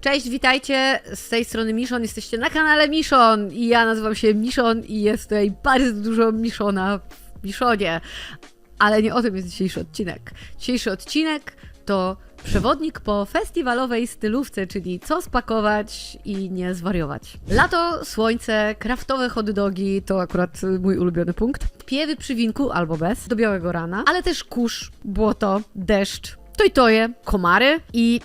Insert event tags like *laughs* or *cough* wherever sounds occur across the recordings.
Cześć, witajcie, z tej strony Miszon, jesteście na kanale Miszon i ja nazywam się Miszon i jest tutaj bardzo dużo Miszona w Miszonie, ale nie o tym jest dzisiejszy odcinek. Dzisiejszy odcinek to przewodnik po festiwalowej stylówce, czyli co spakować i nie zwariować. Lato, słońce, kraftowe hot dogi to akurat mój ulubiony punkt. Piewy przy winku albo bez, do białego rana, ale też kurz, błoto, deszcz, tojtoje, komary i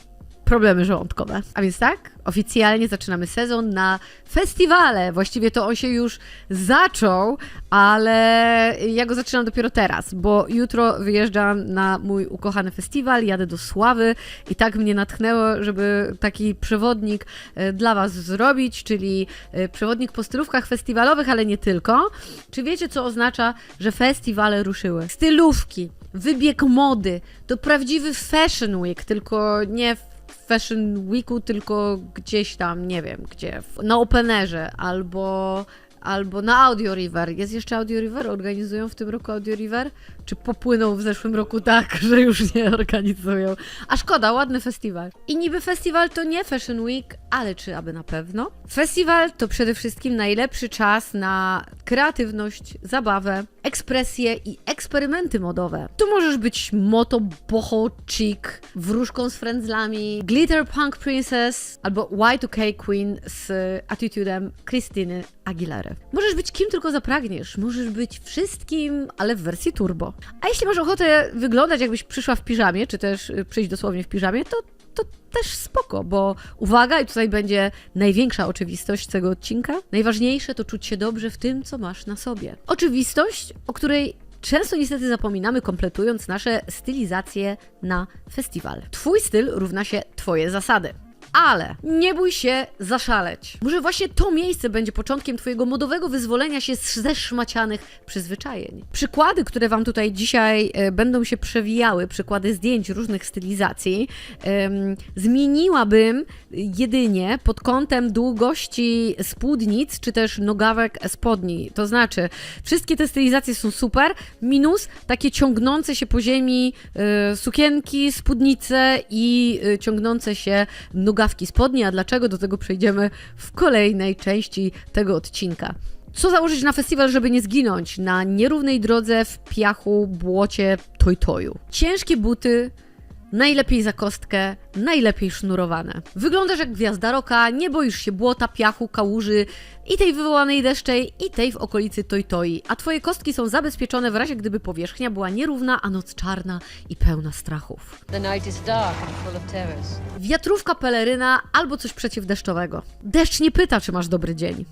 problemy żołądkowe. A więc tak, oficjalnie zaczynamy sezon na festiwale. Właściwie to on się już zaczął, ale ja go zaczynam dopiero teraz, bo jutro wyjeżdżam na mój ukochany festiwal, jadę do Sławy i tak mnie natchnęło, żeby taki przewodnik e, dla Was zrobić, czyli e, przewodnik po stylówkach festiwalowych, ale nie tylko. Czy wiecie, co oznacza, że festiwale ruszyły? Stylówki, wybieg mody, to prawdziwy fashion week, tylko nie Fashion Weeku, tylko gdzieś tam, nie wiem, gdzie, na Openerze albo, albo na Audio River. Jest jeszcze Audio River? Organizują w tym roku Audio River? Czy popłynął w zeszłym roku tak, *laughs* że już nie organizują? A szkoda, ładny festiwal. I niby festiwal to nie Fashion Week, ale czy aby na pewno? Festiwal to przede wszystkim najlepszy czas na kreatywność, zabawę, ekspresję i eksperymenty modowe. Tu możesz być moto, boho, chic, wróżką z frędzlami, glitter punk princess albo Y2K queen z attitudem Krystyny Aguilera. Możesz być kim tylko zapragniesz, możesz być wszystkim, ale w wersji turbo. A jeśli masz ochotę wyglądać jakbyś przyszła w piżamie, czy też y, przyjść dosłownie w piżamie, to to też spoko, bo uwaga, i tutaj będzie największa oczywistość tego odcinka. Najważniejsze to czuć się dobrze w tym, co masz na sobie. Oczywistość, o której często niestety zapominamy, kompletując nasze stylizacje na festiwal. Twój styl równa się Twoje zasady. Ale nie bój się zaszaleć. Może właśnie to miejsce będzie początkiem Twojego modowego wyzwolenia się ze szmacianych przyzwyczajeń. Przykłady, które Wam tutaj dzisiaj e, będą się przewijały, przykłady zdjęć różnych stylizacji, zmieniłabym jedynie pod kątem długości spódnic, czy też nogawek spodni. To znaczy, wszystkie te stylizacje są super, minus takie ciągnące się po ziemi e, sukienki, spódnice i e, ciągnące się nogawki spodni. A dlaczego? Do tego przejdziemy w kolejnej części tego odcinka. Co założyć na festiwal, żeby nie zginąć na nierównej drodze w piachu, błocie, toj-toju? Ciężkie buty, najlepiej za kostkę, najlepiej sznurowane. Wyglądasz jak gwiazda roka, nie boisz się błota, piachu, kałuży i tej wywołanej deszczej, i tej w okolicy toj-toi, a twoje kostki są zabezpieczone w razie gdyby powierzchnia była nierówna, a noc czarna i pełna strachów. Wiatrówka, peleryna albo coś przeciwdeszczowego. Deszcz nie pyta, czy masz dobry dzień.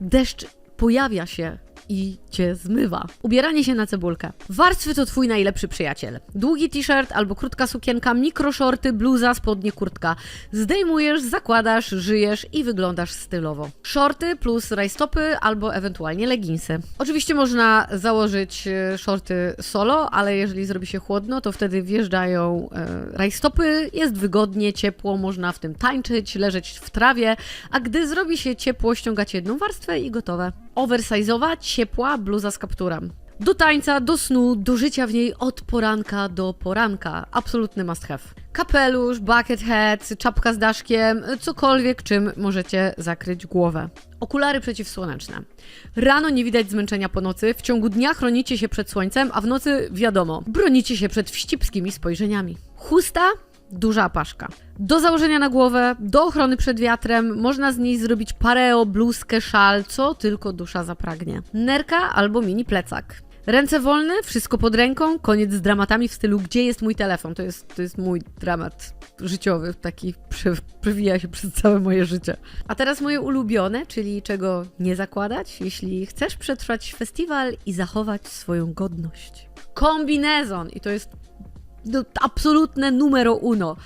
Deszcz pojawia się i cię zmywa. Ubieranie się na cebulkę. Warstwy to twój najlepszy przyjaciel. Długi t-shirt albo krótka sukienka, mikroshorty, bluza, spodnie, kurtka. Zdejmujesz, zakładasz, żyjesz i wyglądasz stylowo. Shorty plus rajstopy albo ewentualnie leginsy. Oczywiście można założyć e, shorty solo, ale jeżeli zrobi się chłodno, to wtedy wjeżdżają e, rajstopy, jest wygodnie, ciepło, można w tym tańczyć, leżeć w trawie, a gdy zrobi się ciepło, ściągacie jedną warstwę i gotowe. Oversize'owa, ciepła bluza z kapturem. Do tańca, do snu, do życia w niej od poranka do poranka. Absolutny must have. Kapelusz, bucket hat, czapka z daszkiem, cokolwiek, czym możecie zakryć głowę. Okulary przeciwsłoneczne. Rano nie widać zmęczenia po nocy, w ciągu dnia chronicie się przed słońcem, a w nocy, wiadomo, bronicie się przed wścibskimi spojrzeniami. Chusta duża apaszka. Do założenia na głowę, do ochrony przed wiatrem, można z niej zrobić pareo, bluzkę, szal, co tylko dusza zapragnie. Nerka albo mini plecak. Ręce wolne, wszystko pod ręką, koniec z dramatami w stylu gdzie jest mój telefon. To jest, to jest mój dramat życiowy, taki prze, przewija się przez całe moje życie. A teraz moje ulubione, czyli czego nie zakładać, jeśli chcesz przetrwać festiwal i zachować swoją godność. Kombinezon! I to jest absolutne numero uno.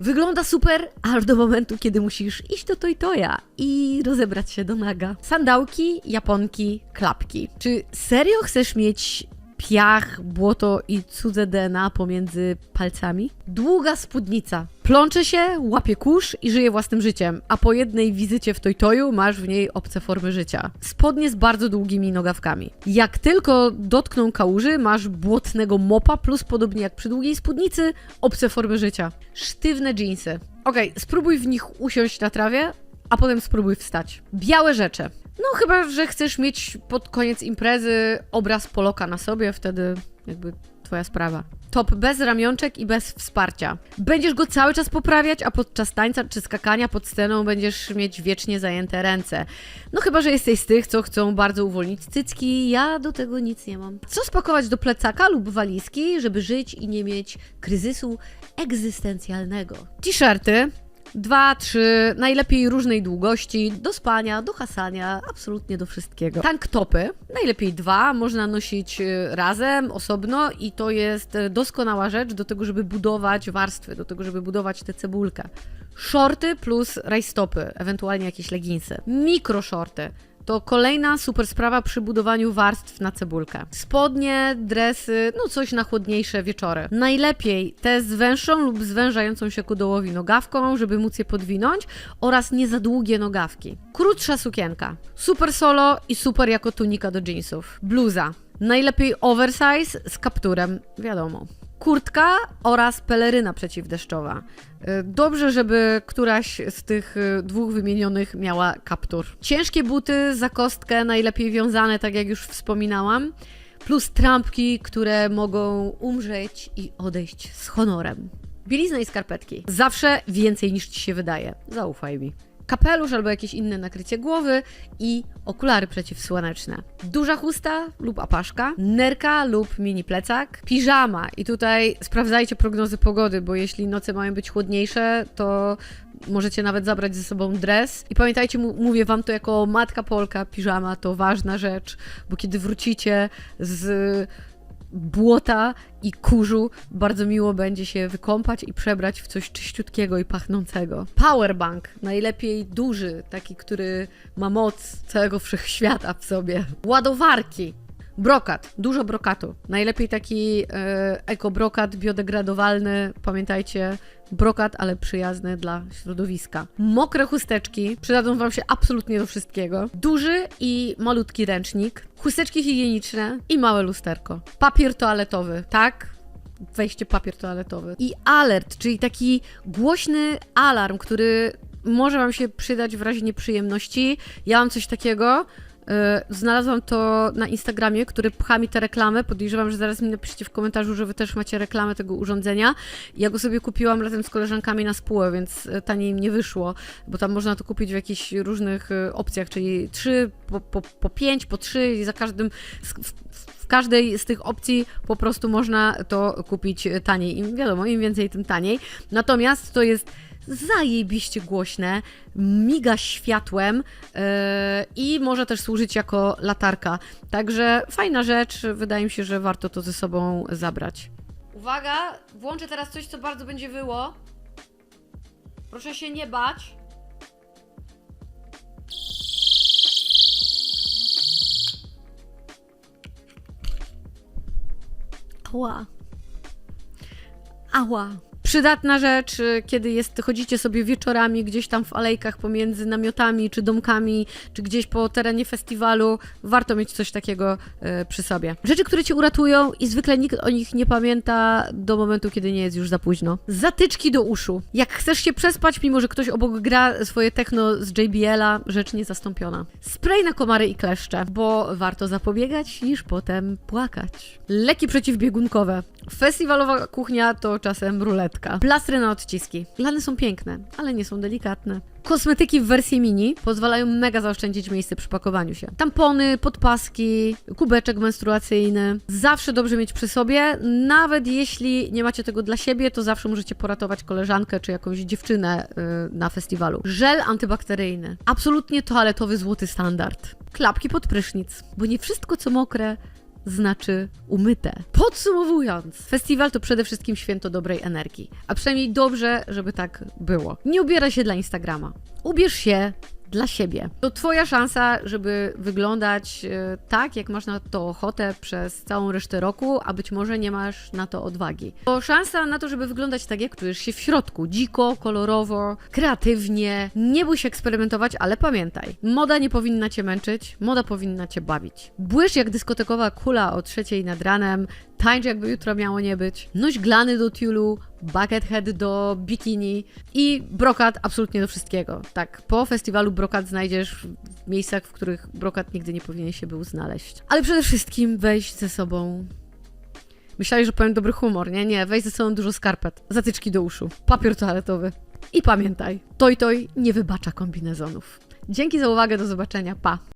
Wygląda super, aż do momentu, kiedy musisz iść do Toytoja i rozebrać się do naga. Sandałki, japonki, klapki. Czy serio chcesz mieć piach, błoto i cudze DNA pomiędzy palcami? Długa spódnica. Plącze się, łapie kurz i żyje własnym życiem, a po jednej wizycie w Toytoju masz w niej obce formy życia. Spodnie z bardzo długimi nogawkami. Jak tylko dotkną kałuży, masz błotnego mopa, plus podobnie jak przy długiej spódnicy, obce formy życia. Sztywne dżinsy. Okej, spróbuj w nich usiąść na trawie, a potem spróbuj wstać. Białe rzeczy. No chyba, że chcesz mieć pod koniec imprezy obraz Poloka na sobie, wtedy jakby twoja sprawa. Top bez ramionczek i bez wsparcia. Będziesz go cały czas poprawiać, a podczas tańca czy skakania pod sceną będziesz mieć wiecznie zajęte ręce. No chyba, że jesteś z tych, co chcą bardzo uwolnić cycki, ja do tego nic nie mam. Co spakować do plecaka lub walizki, żeby żyć i nie mieć kryzysu egzystencjalnego? T-shirty, Dwa, trzy, najlepiej różnej długości, do spania, do hasania, absolutnie do wszystkiego. Tank topy, najlepiej dwa, można nosić y, razem, osobno i to jest y, doskonała rzecz do tego, żeby budować warstwy, do tego, żeby budować tę cebulkę. Shorty plus rajstopy, ewentualnie jakieś leginsy. Mikroshorty. To kolejna super sprawa przy budowaniu warstw na cebulkę. Spodnie, dresy, no coś na chłodniejsze wieczory. Najlepiej te z węższą lub zwężającą się ku dołowi nogawką, żeby móc je podwinąć oraz nie za długie nogawki. Krótsza sukienka. Super solo i super jako tunika do jeansów. Bluza. Najlepiej oversize z kapturem, wiadomo. Kurtka oraz peleryna przeciwdeszczowa. Y, Dobrze, żeby któraś z tych y, dwóch wymienionych miała kaptur. Ciężkie buty za kostkę, najlepiej wiązane, tak jak już wspominałam, plus trampki, które mogą umrzeć i odejść z honorem. Bielizna i skarpetki. Zawsze więcej niż ci się wydaje. Zaufaj mi. Kapelusz albo jakieś inne nakrycie głowy i okulary przeciwsłoneczne. Duża chusta lub apaszka, nerka lub mini plecak, piżama. I tutaj sprawdzajcie prognozy pogody, bo jeśli noce mają być chłodniejsze, to możecie nawet zabrać ze sobą dres. I pamiętajcie, mówię wam to jako matka Polka, piżama to ważna rzecz, bo kiedy wrócicie z błota i kurzu, bardzo miło będzie się wykąpać i przebrać w coś czyściutkiego i pachnącego. Powerbank, najlepiej duży, taki, który ma moc całego wszechświata w sobie. Ładowarki. Brokat, dużo brokatu. Najlepiej taki e, ekobrokat biodegradowalny. Pamiętajcie, brokat, ale przyjazny dla środowiska. Mokre chusteczki przydadzą Wam się absolutnie do wszystkiego. Duży i malutki ręcznik, chusteczki higieniczne i małe lusterko. Papier toaletowy, tak? Wejście papier toaletowy. I alert, czyli taki głośny alarm, który może Wam się przydać w razie nieprzyjemności. Ja mam coś takiego. Yy, Znalazłam to na Instagramie, który pcha mi te reklamy. Podejrzewam, że zaraz mi napiszecie w komentarzu, że wy też macie reklamę tego urządzenia. Ja go sobie kupiłam razem z koleżankami na spółę, więc y, taniej nie wyszło, bo tam można to kupić w jakichś różnych y, opcjach, czyli 3 po, po, po 5, po 3 i za każdym w, każdej z tych opcji po prostu można to kupić taniej. I wiadomo, im więcej, tym taniej. Natomiast to jest zajebiście głośne, miga światłem yy, i może też służyć jako latarka. Także fajna rzecz, wydaje mi się, że warto to ze sobą zabrać. Uwaga, włączę teraz coś, co bardzo będzie wyło. Proszę się nie bać. Ała. Ała. Przydatna rzecz, y, kiedy jest, chodzicie sobie wieczorami gdzieś tam w alejkach pomiędzy namiotami czy domkami, czy gdzieś po terenie festiwalu, warto mieć coś takiego y, przy sobie. Rzeczy, które cię uratują i zwykle nikt o nich nie pamięta do momentu, kiedy nie jest już za późno. Zatyczki do uszu. Jak chcesz się przespać, mimo że ktoś obok gra swoje techno z JBL-a, rzecz niezastąpiona. Spray na komary i kleszcze, bo warto zapobiegać niż potem płakać. Leki przeciwbiegunkowe. Festiwalowa kuchnia to czasem ruletka. Plastry na odciski. Lany są piękne, ale nie są delikatne. Kosmetyki w wersji mini pozwalają mega zaoszczędzić miejsce przy pakowaniu się. Tampony, podpaski, kubeczek menstruacyjny. Zawsze dobrze mieć przy sobie. Nawet jeśli nie macie tego dla siebie, to zawsze możecie poratować koleżankę czy jakąś dziewczynę yy, na festiwalu. Żel antybakteryjny. Absolutnie toaletowy złoty standard. Klapki pod prysznic. Bo nie wszystko co mokre znaczy umyte. Podsumowując, festiwal to przede wszystkim święto dobrej energii, a przynajmniej dobrze, żeby tak było. Nie ubieraj się dla Instagrama. Ubierz się dla siebie. To Twoja szansa, żeby wyglądać e, tak, jak masz na to ochotę przez całą resztę roku, a być może nie masz na to odwagi. To szansa na to, żeby wyglądać tak, jak czujesz się w środku. Dziko, kolorowo, kreatywnie. Nie bój się eksperymentować, ale pamiętaj, moda nie powinna Cię męczyć, moda powinna Cię bawić. Błysz jak dyskotekowa kula o trzeciej nad ranem, tańcz jakby jutro miało nie być, noś glany do tiulu, buckethead do bikini i brokat absolutnie do wszystkiego. Tak, po festiwalu brokat znajdziesz w miejscach, w których brokat nigdy nie powinien się był znaleźć. Ale przede wszystkim weź ze sobą Myślałeś, że powiem dobry humor, nie? Nie, weź ze sobą dużo skarpet, zatyczki do uszu, papier toaletowy. I pamiętaj, toj toj nie wybacza kombinezonów. Dzięki za uwagę, do zobaczenia, pa!